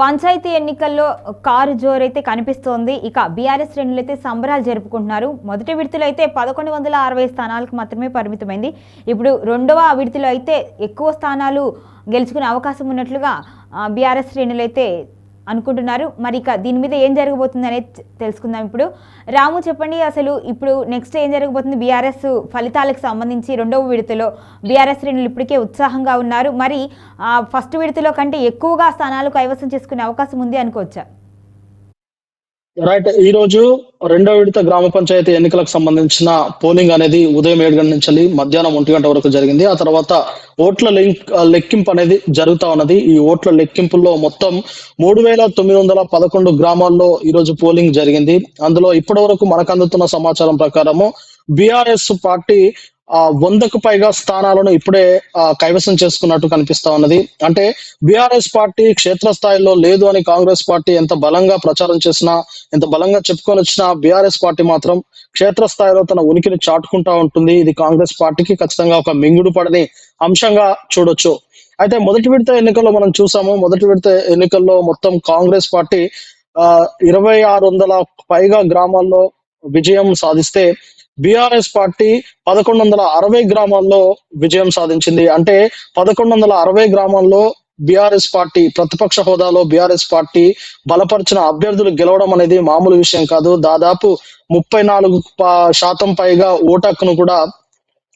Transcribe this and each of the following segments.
పంచాయతీ ఎన్నికల్లో కారు జోరైతే కనిపిస్తోంది. ఇక బీఆర్ఎస్ శ్రేణులు అయితే సంబరాలు జరుపుకుంటున్నారు. మొదటి విడతలో అయితే పదకొండు వందల అరవై స్థానాలకు మాత్రమే పరిమితమైంది. ఇప్పుడు రెండవ విడతలో అయితే ఎక్కువ స్థానాలు గెలుచుకునే అవకాశం ఉన్నట్లుగా బీఆర్ఎస్ శ్రేణులు అయితే అనుకుంటున్నారు. మరి ఇక దీని మీద ఏం జరగబోతుంది అనేది తెలుసుకుందాం ఇప్పుడు. రాము చెప్పండి అసలు ఇప్పుడు నెక్స్ట్ ఏం జరగబోతుంది? బీఆర్ఎస్ ఫలితాలకు సంబంధించి రెండవ విడతలో బీఆర్ఎస్ శ్రేణులు ఇప్పటికే ఉత్సాహంగా ఉన్నారు. మరి ఆ, ఫస్ట్ విడతలో కంటే ఎక్కువగా స్థానాలు కైవసం చేసుకునే అవకాశం ఉంది అనుకోవచ్చా? రైట్ ఈ రోజు రెండో విడత గ్రామ పంచాయతీ ఎన్నికలకు సంబంధించిన పోలింగ్ అనేది ఉదయం ఏడు గంటల నుంచి మధ్యాహ్నం ఒంటి గంట వరకు జరిగింది. ఆ తర్వాత ఓట్ల లెక్కింపు అనేది జరుగుతా ఉన్నది. ఈ ఓట్ల లెక్కింపుల్లో మొత్తం మూడు వేల తొమ్మిది వందల పదకొండు గ్రామాల్లో ఈ రోజు పోలింగ్ జరిగింది. అందులో ఇప్పటి వరకు మనకు అందుతున్న సమాచారం ప్రకారము బీఆర్ఎస్ పార్టీ వందకు పైగా స్థానాలను ఇప్పుడే కైవసం చేసుకున్నట్టు కనిపిస్తా ఉన్నది. అంటే బీఆర్ఎస్ పార్టీ క్షేత్రస్థాయిలో లేదు అని కాంగ్రెస్ పార్టీ ఎంత బలంగా ప్రచారం చేసినా ఎంత బలంగా చెప్పుకొని వచ్చినా బీఆర్ఎస్ పార్టీ మాత్రం క్షేత్రస్థాయిలో తన ఉనికిని చాటుకుంటా ఉంటుంది. ఇది కాంగ్రెస్ పార్టీకి ఖచ్చితంగా ఒక మింగుడు పడని అంశంగా చూడొచ్చు. అయితే మొదటి విడత ఎన్నికల్లో మనం చూసాము. మొదటి విడత ఎన్నికల్లో మొత్తం కాంగ్రెస్ పార్టీ ఆ ఇరవై ఆరు వందల పైగా గ్రామాల్లో విజయం సాధిస్తే బీఆర్ఎస్ పార్టీ పదకొండు వందల అరవై గ్రామాల్లో విజయం సాధించింది. అంటే పదకొండు వందల అరవై గ్రామాల్లో బీఆర్ఎస్ పార్టీ ప్రతిపక్ష హోదాలో బీఆర్ఎస్ పార్టీ బలపరిచిన అభ్యర్థులు గెలవడం అనేది మామూలు విషయం కాదు. దాదాపు ముప్పై నాలుగు శాతం పైగా ఓటక్కును కూడా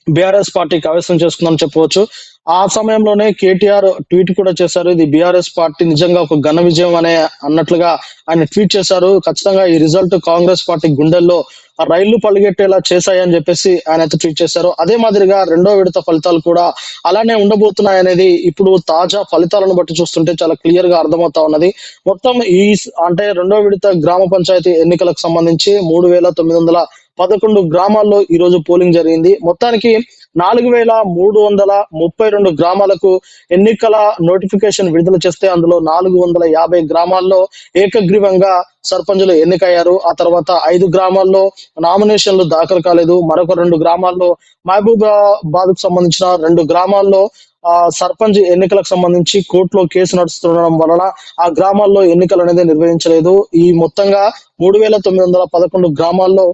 బీఆర్ఎస్ పార్టీ కైవసం చేసుకుందని చెప్పవచ్చు. ఆ సమయంలోనే కేటీఆర్ ట్వీట్ కూడా చేశారు. ఇది బీఆర్ఎస్ పార్టీ నిజంగా ఒక ఘన విజయం అనే అన్నట్లుగా ఆయన ట్వీట్ చేశారు. ఖచ్చితంగా ఈ రిజల్ట్ కాంగ్రెస్ పార్టీ గుండెల్లో రైళ్ళు పలిగెట్టేలా చేశాయని చెప్పేసి ఆయన అయితే ట్వీట్ చేశారు. అదే మాదిరిగా రెండో విడత ఫలితాలు కూడా అలానే ఉండబోతున్నాయి అనేది ఇప్పుడు తాజా ఫలితాలను బట్టి చూస్తుంటే చాలా క్లియర్గా అర్థమవుతా ఉన్నది. మొత్తం ఈ అంటే రెండో విడత గ్రామ పంచాయతీ ఎన్నికలకు సంబంధించి మూడు వేల తొమ్మిది వందల పదకొండు గ్రామాల్లో ఈ రోజు పోలింగ్ జరిగింది. మొత్తానికి నాలుగు వేల మూడు వందల ముప్పై రెండు గ్రామాలకు ఎన్నికల నోటిఫికేషన్ విడుదల చేస్తే అందులో నాలుగు వందల యాభై గ్రామాల్లో ఏకగ్రీవంగా సర్పంచులు ఎన్నికయ్యారు. ఆ తర్వాత ఐదు గ్రామాల్లో నామినేషన్లు దాఖలు కాలేదు. మరొక రెండు గ్రామాల్లో మహబూబాబాద్కు సంబంధించిన రెండు గ్రామాల్లో ఆ సర్పంచ్ ఎన్నికలకు సంబంధించి కోర్టులో కేసు నడుస్తుండడం వలన ఆ గ్రామాల్లో ఎన్నికలు అనేది నిర్వహించలేదు. ఈ మొత్తంగా మూడు వేల తొమ్మిది వందల పదకొండు గ్రామాల్లో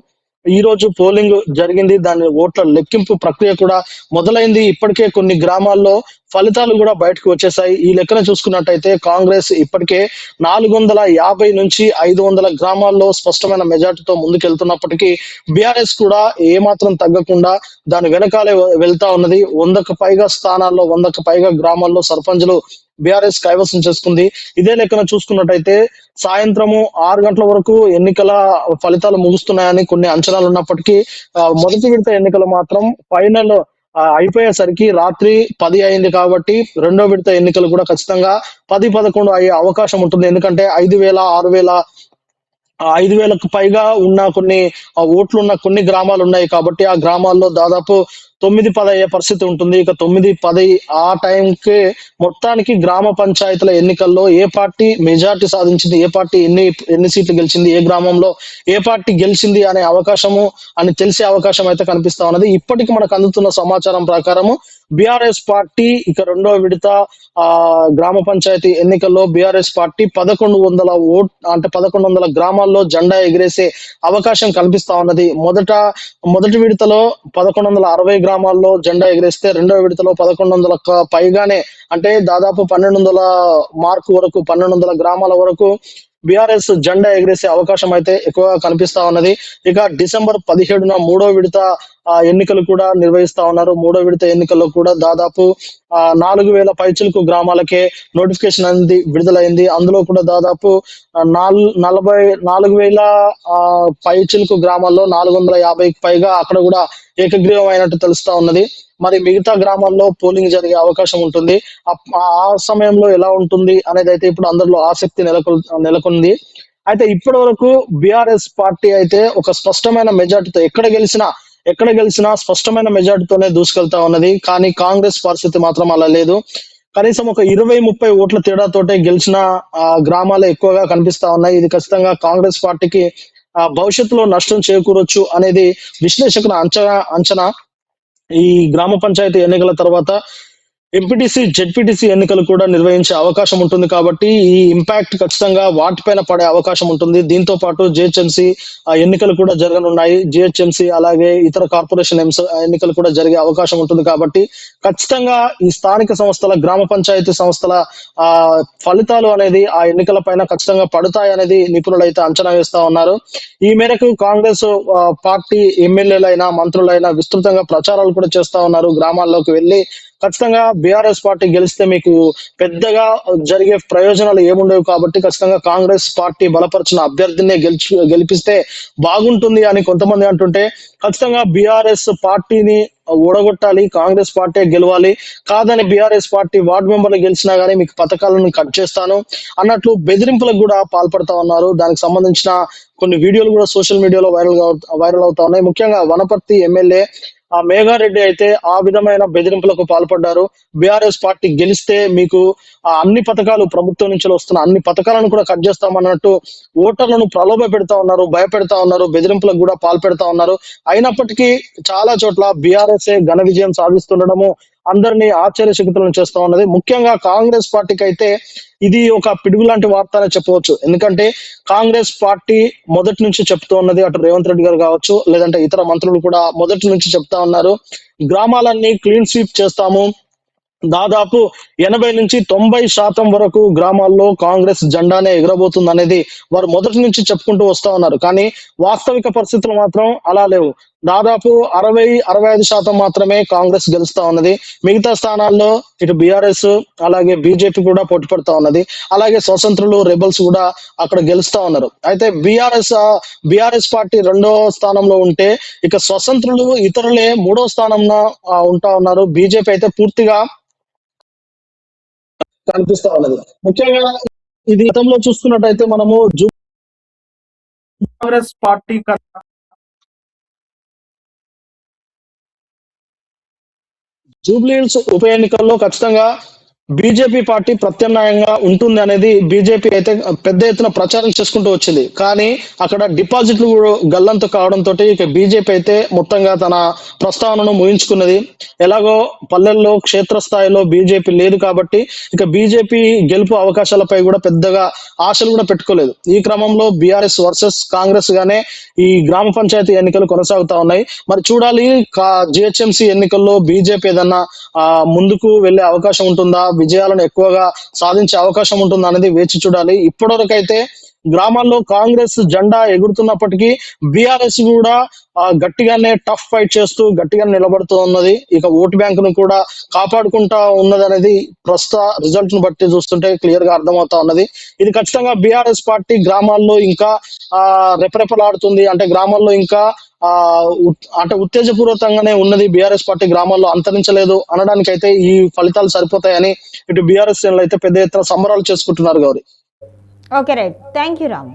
ఈ రోజు పోలింగ్ జరిగింది. దాని ఓట్ల లెక్కింపు ప్రక్రియ కూడా మొదలైంది. ఇప్పటికే కొన్ని గ్రామాల్లో ఫలితాలు కూడా బయటకు వచ్చేసాయి ఈ లెక్కన చూసుకున్నట్టయితే కాంగ్రెస్ ఇప్పటికే నాలుగు వందల యాభై నుంచి ఐదు వందల గ్రామాల్లో స్పష్టమైన మెజార్టీతో ముందుకెళ్తున్నప్పటికీ బీఆర్ఎస్ కూడా ఏమాత్రం తగ్గకుండా దాని వెనకాలే వెళ్తా ఉన్నది. వందకు పైగా స్థానాల్లో వందకు పైగా గ్రామాల్లో సర్పంచులు బీఆర్ఎస్ కైవసం చేసుకుంది. ఇదే లెక్కన చూసుకున్నట్టయితే సాయంత్రము ఆరు గంటల వరకు ఎన్నికల ఫలితాలు ముగుస్తున్నాయని కొన్ని అంచనాలు ఉన్నప్పటికీ మొదటి విడత ఎన్నికలు మాత్రం ఫైనల్ అయిపోయేసరికి రాత్రి పది అయింది కాబట్టి రెండో విడత ఎన్నికలు కూడా ఖచ్చితంగా పది పదకొండు అయ్యే అవకాశం ఉంటుంది. ఎందుకంటే ఐదు వేల ఆరు వేల ఐదు వేలకు పైగా ఉన్న కొన్ని ఓట్లు ఉన్న కొన్ని గ్రామాలు ఉన్నాయి కాబట్టి ఆ గ్రామాల్లో దాదాపు తొమ్మిది పది అయ్యే పరిస్థితి ఉంటుంది. ఇక తొమ్మిది పది ఆ టైంకి మొత్తానికి గ్రామ పంచాయతీల ఎన్నికల్లో ఏ పార్టీ మెజార్టీ సాధించింది ఏ పార్టీ ఎన్ని ఎన్ని సీట్లు గెలిచింది ఏ గ్రామంలో ఏ పార్టీ గెలిచింది అనే అవకాశము అని తెలిసే అవకాశం అయితే కనిపిస్తా ఉన్నది. ఇప్పటికి మనకు అందుతున్న సమాచారం ప్రకారము బీఆర్ఎస్ పార్టీ ఇక రెండో విడత ఆ గ్రామ పంచాయతీ ఎన్నికల్లో బీఆర్ఎస్ పార్టీ పదకొండు వందల ఓట్ అంటే పదకొండు వందల గ్రామాల్లో జెండా ఎగిరేసే అవకాశం కనిపిస్తా ఉన్నది. మొదట మొదటి విడతలో పదకొండు వందల అరవై గ్రామాల్లో జెండా ఎగరేస్తే రెండో విడతలో పదకొండు వందల పైగానే అంటే దాదాపు పన్నెండు వందల మార్కు వరకు పన్నెండు వందల గ్రామాల వరకు బీఆర్ఎస్ జెండా ఎగిరేసే అవకాశం అయితే ఎక్కువగా కనిపిస్తా ఉన్నది. ఇక డిసెంబర్ పదిహేడున మూడో విడత ఆ, ఎన్నికలు కూడా నిర్వహిస్తా ఉన్నారు. మూడో విడత ఎన్నికల్లో కూడా దాదాపు ఆ, నాలుగు వేల పైచులకు గ్రామాలకే నోటిఫికేషన్ అనేది విడుదలైంది. అందులో కూడా దాదాపు నలభై నాలుగు వేల ఆ, గ్రామాల్లో నాలుగు వందల యాభైకి పైగా అక్కడ కూడా ఏకగ్రీవం అయినట్టు తెలుస్తా ఉన్నది. మరి మిగతా గ్రామాల్లో పోలింగ్ జరిగే అవకాశం ఉంటుంది. ఆ ఆ సమయంలో ఎలా ఉంటుంది అనేది అయితే ఇప్పుడు అందరిలో ఆసక్తి నెలకొల్ నెలకొంది. అయితే ఇప్పటి వరకు బీఆర్ఎస్ పార్టీ అయితే ఒక స్పష్టమైన మెజార్టీతో ఎక్కడ గెలిచినా ఎక్కడ గెలిచినా స్పష్టమైన మెజార్టీతోనే దూసుకెళ్తా ఉన్నది. కానీ కాంగ్రెస్ పరిస్థితి మాత్రం అలా లేదు. కనీసం ఒక ఇరవై ముప్పై ఓట్ల తేడాతోటే గెలిచిన ఆ, గ్రామాలే ఎక్కువగా కనిపిస్తా ఉన్నాయి. ఇది ఖచ్చితంగా కాంగ్రెస్ పార్టీకి ఆ, భవిష్యత్తులో నష్టం చేకూరొచ్చు అనేది విశ్లేషకుల అంచనా అంచనా. ఈ గ్రామ పంచాయతీ ఎన్నికల తర్వాత ఎంపీటీసీ జెడ్పీటీసీ ఎన్నికలు కూడా నిర్వహించే అవకాశం ఉంటుంది కాబట్టి ఈ ఇంపాక్ట్ ఖచ్చితంగా వాటిపైన పడే అవకాశం ఉంటుంది. దీంతో పాటు జిహెచ్ఎంసీ ఎన్నికలు కూడా జరగనున్నాయి. జిహెచ్ఎంసీ అలాగే ఇతర కార్పొరేషన్ ఎన్నికలు కూడా జరిగే అవకాశం ఉంటుంది కాబట్టి ఖచ్చితంగా ఈ స్థానిక సంస్థల గ్రామ పంచాయతీ సంస్థల ఆ ఫలితాలు అనేది ఆ ఎన్నికల పైన ఖచ్చితంగా పడతాయి అనేది నిపుణులు అయితే అంచనా వేస్తా ఉన్నారు. ఈ మేరకు కాంగ్రెస్ పార్టీ ఎమ్మెల్యేలైనా మంత్రులైనా విస్తృతంగా ప్రచారాలు కూడా చేస్తా ఉన్నారు. గ్రామాల్లోకి వెళ్ళి ఖచ్చితంగా బీఆర్ఎస్ పార్టీ గెలిస్తే మీకు పెద్దగా జరిగే ప్రయోజనాలు ఏముండవు కాబట్టి ఖచ్చితంగా కాంగ్రెస్ పార్టీ బలపరిచిన అభ్యర్థినే గెలిచి గెలిపిస్తే బాగుంటుంది అని కొంతమంది అంటుంటే ఖచ్చితంగా బీఆర్ఎస్ పార్టీని ఓడగొట్టాలి కాంగ్రెస్ పార్టీ గెలవాలి. కాదని బీఆర్ఎస్ పార్టీ వార్డు మెంబర్లు గెలిచినా గానీ మీకు పథకాలను కట్ చేస్తాను. అన్నట్లు బెదిరింపులకు కూడా పాల్పడతా ఉన్నారు. దానికి సంబంధించిన కొన్ని వీడియోలు కూడా సోషల్ మీడియాలో వైరల్ వైరల్ అవుతా ఉన్నాయి. ముఖ్యంగా వనపర్తి ఎమ్మెల్యే ఆ మేఘారెడ్డి అయితే ఆ విధమైన బెదిరింపులకు పాల్పడ్డారు. బీఆర్ఎస్ పార్టీ గెలిస్తే మీకు ఆ అన్ని పథకాలు ప్రభుత్వం నుంచి వస్తున్న అన్ని పథకాలను కూడా కట్ చేస్తామన్నట్టు ఓటర్లను ప్రలోభ పెడతా ఉన్నారు భయపెడతా ఉన్నారు బెదిరింపులకు కూడా పాల్పెడతా ఉన్నారు. అయినప్పటికీ చాలా చోట్ల బీఆర్ఎస్ ఘన విజయం సాధిస్తుండడము అందరినీ ఆశ్చర్యచకితులను చేస్తా ఉన్నది. ముఖ్యంగా కాంగ్రెస్ పార్టీకి అయితే ఇది ఒక పిడుగు లాంటి వార్త అని చెప్పవచ్చు. ఎందుకంటే కాంగ్రెస్ పార్టీ మొదటి నుంచి చెప్తూ ఉన్నది అటు రేవంత్ రెడ్డి గారు కావచ్చు లేదంటే ఇతర మంత్రులు కూడా మొదటి నుంచి చెప్తా ఉన్నారు. గ్రామాలన్నీ క్లీన్ స్వీప్ చేస్తాము. దాదాపు ఎనభై నుంచి తొంభై శాతం వరకు గ్రామాల్లో కాంగ్రెస్ జెండానే ఎగరబోతుంది అనేది వారు మొదటి నుంచి చెప్పుకుంటూ వస్తా ఉన్నారు. కానీ వాస్తవిక పరిస్థితులు మాత్రం అలా లేవు. దాదాపు అరవై అరవై ఐదు శాతం మాత్రమే కాంగ్రెస్ గెలుస్తా ఉన్నది. మిగతా స్థానాల్లో ఇటు బీఆర్ఎస్ అలాగే బీజేపీ కూడా పోటీ పడుతా ఉన్నది. అలాగే స్వతంత్రులు రెబల్స్ కూడా అక్కడ గెలుస్తా ఉన్నారు. అయితే బీఆర్ఎస్ బీఆర్ఎస్ పార్టీ రెండో స్థానంలో ఉంటే ఇక స్వతంత్రులు ఇతరులే మూడో స్థానంలో ఉంటా ఉన్నారు. బీజేపీ అయితే పూర్తిగా కనిపిస్తా ఉన్నది. ముఖ్యంగా ఇది గతంలో చూసుకున్నట్టయితే మనము జూ కాంగ్రెస్ పార్టీ జూబ్లీహిల్స్ ఉప ఎన్నికల్లో ఖచ్చితంగా బీజేపీ పార్టీ ప్రత్యామ్నాయంగా ఉంటుంది అనేది బీజేపీ అయితే పెద్ద ఎత్తున ప్రచారం చేసుకుంటూ వచ్చింది. కానీ అక్కడ డిపాజిట్లు కూడా గల్లంతు కావడంతో ఇక బీజేపీ అయితే మొత్తంగా తన ప్రస్తావనను ముగించుకున్నది. ఎలాగో పల్లెల్లో క్షేత్రస్థాయిలో బీజేపీ లేదు కాబట్టి ఇక బీజేపీ గెలుపు అవకాశాలపై కూడా పెద్దగా ఆశలు కూడా పెట్టుకోలేదు. ఈ క్రమంలో బీఆర్ఎస్ వర్సెస్ కాంగ్రెస్ గానే ఈ గ్రామ పంచాయతీ ఎన్నికలు కొనసాగుతా ఉన్నాయి. మరి చూడాలి జిహెచ్ఎంసీ ఎన్నికల్లో బీజేపీ ఏదన్నా ముందుకు వెళ్ళే అవకాశం ఉంటుందా? విజయాలను ఎక్కువగా సాధించే అవకాశం ఉంటుంది అనేది వేచి చూడాలి. ఇప్పటివరకు అయితే గ్రామాల్లో కాంగ్రెస్ జెండా ఎగురుతున్నప్పటికీ బీఆర్ఎస్ కూడా ఆ, గట్టిగానే టఫ్ ఫైట్ చేస్తూ గట్టిగా నిలబడుతూ ఉన్నది. ఇక ఓటు బ్యాంకును కూడా కాపాడుకుంటా ఉన్నది అనేది ప్రస్తుత రిజల్ట్ను బట్టి చూస్తుంటే క్లియర్గా అర్థమవుతా ఉన్నది. ఇది ఖచ్చితంగా బీఆర్ఎస్ పార్టీ గ్రామాల్లో ఇంకా ఆ రెపరెపలాడుతుంది. అంటే గ్రామాల్లో ఇంకా ఆ అంటే ఉత్తేజపూర్వకంగానే ఉన్నది. బీఆర్ఎస్ పార్టీ గ్రామాల్లో అంతరించలేదు అనడానికి అయితే ఈ ఫలితాలు సరిపోతాయని ఇటు బీఆర్ఎస్ అయితే పెద్ద ఎత్తున సంబరాలు చేసుకుంటున్నారు Gauri. Okay right thank you Ramu